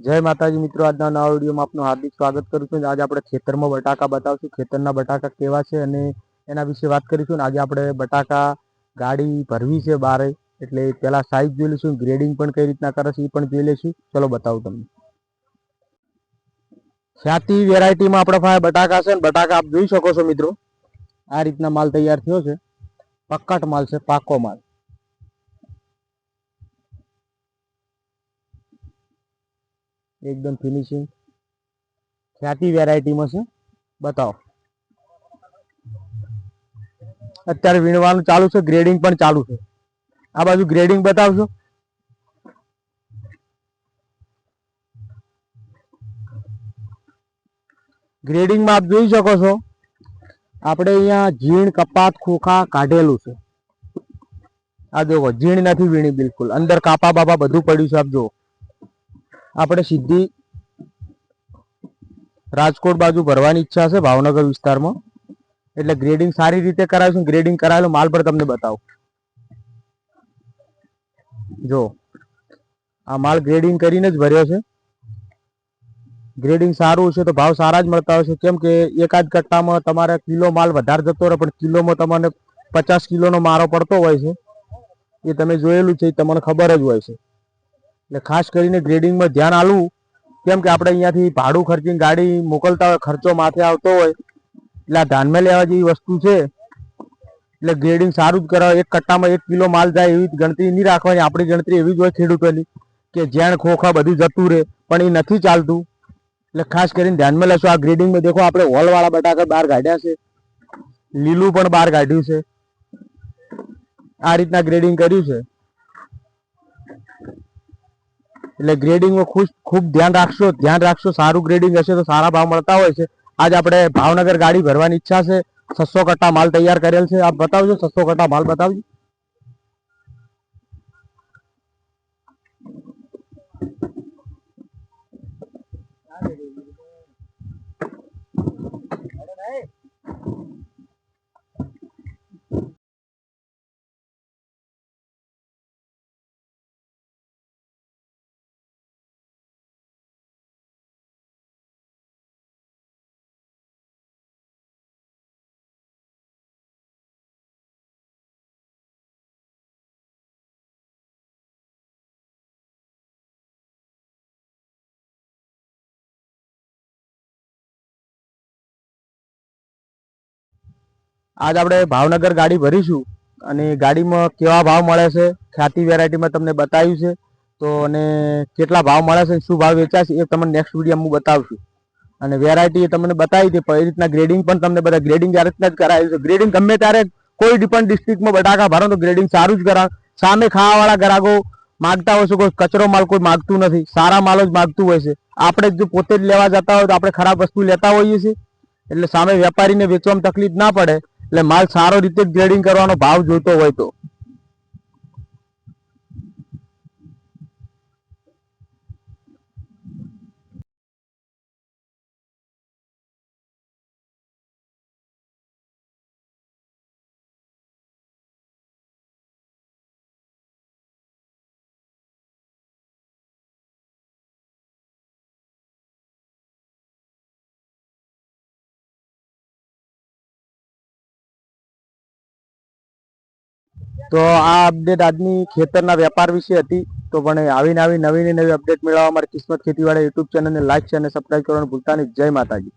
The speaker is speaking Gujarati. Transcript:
જય માતાજી મિત્રો, આજના નવા વિડીયોમાં આપનું હાર્દિક સ્વાગત કરું છું. આજે આપણે ખેતરમાં બટાકા બતાવશું. ખેતરના બટાકા કેવા છે અને એના વિશે વાત કરીશું. આજે આપણે બટાકા ગાડી ભરવી છે બારે, એટલે પેલા સાઈઝ જોઈ લઈશું. ગ્રેડિંગ પણ કઈ રીતના કરે છે એ પણ જોઈ લઈશું. ચલો બતાવું તમને. ખ્યાતિ વેરાયટીમાં આપણા પાસે બટાકા છે ને બટાકા આપ જોઈ શકો છો મિત્રો. આ રીતના માલ તૈયાર થયો છે. પક્કાટ માલ છે, પાકો માલ. એકદમ ફિનિશિંગ ખ્યાતિ વેરાયટીમાં છે. બતાવો. અત્યારે વીણવાનું ચાલુ છે ગ્રેડિંગ પણ ચાલુ છે. આ બાજુ ગ્રેડિંગ બતાવશો. ગ્રેડિંગમાં આપ જોઈ શકો છો. આપણે અહીંયા ઝીણ, કપાત, ખોખા કાઢેલું છે. આ જોવો, ઝીણ નથી વીણી બિલકુલ. અંદર કાપા બાપા બધું પડ્યું છે, આપ જુઓ આપણે સીધી રાજકોટ બાજુ ભરવાની ઈચ્છા છે ભાવનગર વિસ્તારમાં. એટલે ગ્રેડિંગ સારી રીતે કરાવીશું ગ્રેડિંગ કરાયેલો માલ પર તમને બતાવું. જો, આ માલ ગ્રેડિંગ કરીને જ ભર્યો છે. ગ્રેડિંગ સારું છે તો ભાવ સારા જ મળતા હોય છે. કેમ કે એકાદ કટ્ટામાં તમારે કિલો માલ વધારે જતો રહે, પણ કિલોમાં તમને પચાસ કિલોનો મારો પડતો હોય છે. એ તમે જોયેલું છે, એ તમને ખબર જ હોય છે. એટલે ખાસ કરીને ગ્રેડિંગમાં ધ્યાન આલવું કેમ કે આપણે અહીંયાથી ભાડું ખર્ચીને ગાડી મોકલતા હોય, ખર્ચો માથે આવતો હોય, એટલે આ ધ્યાનમાં લેવા જેવી વસ્તુ છે. એટલે ગ્રેડિંગ સારું જ કરાવે, એક કટ્ટામાં એક કિલો માલ જાય એવી ગણતરી નહીં રાખવાની, આપણી ગણતરી એવી જ હોય ખેડૂતોની, કે જ્યાં ખોખા બધું જતું રહે, પણ એ નથી ચાલતું. એટલે ખાસ કરીને ધ્યાનમાં લેશો, આ ગ્રેડિંગમાં દેખો, આપણે હોલવાળા બટાકા બહાર કાઢ્યા છે. લીલું પણ બહાર કાઢ્યું છે. આ રીતના ગ્રેડિંગ કર્યું છે. એટલે ગ્રેડિંગમાં ખુશ ખૂબ ધ્યાન રાખશો ધ્યાન રાખશો. સારું ગ્રેડિંગ હશે તો સારા ભાવ મળતા હોય છે. આજ આપણે ભાવનગર ગાડી ભરવાની ઈચ્છા છે. છસો કટ્ટા માલ તૈયાર કરેલ છે. આપ બતાવજો, છસો કટ્ટા માલ બતાવજો. આજ આપણે ભાવનગર ગાડી ભરીશું અને ગાડીમાં કેવા ભાવ મળે છે, ખ્યાતિ વેરાયટીમાં તમને બતાવ્યું છે. તો અને કેટલા ભાવ મળે છે શું ભાવ વેચાશે એ તમને નેક્સ્ટ વિડીયોમાં હું બતાવશું. અને વેરાયટી તમને બતાવી હતી એ રીતના ગ્રેડિંગ પણ તમને બધા ગ્રેડિંગ આ રીતના જ કરાવ્યું છે. ગ્રેડિંગ ગમે ત્યારે કોઈ પણ ડિસ્ટ્રિક્ટમાં બટાકા ભરો તો ગ્રેડિંગ સારું જ કરાવે. સામે ખાવાવાળા ગ્રાહકો માગતા હોય છે, કોઈ કચરો માલ કોઈ માગતું નથી. સારા માલો જ માગતું હોય છે. આપણે જો પોતે જ લેવા જતા હોય તો આપણે ખરાબ વસ્તુ લેતા હોઈએ છીએ. એટલે સામે વેપારીને વેચવામાં તકલીફ ના પડે. એટલે માલ સારો રીતે ગ્રેડિંગ કરવાનો ભાવ જોઈતો હોય તો. તો આ અપડેટ આજની ખેતરના વેપાર વિશે હતી. તો પણ આવીને આવી નવી નવી અપડેટ મેળવવા માટે કિસ્મત ખેતીવાડી યુટ્યુબ ચેનલને લાઈક છે અને સબસ્ક્રાઈબ કરવાનું ભૂલતા નહીં. જય માતાજી.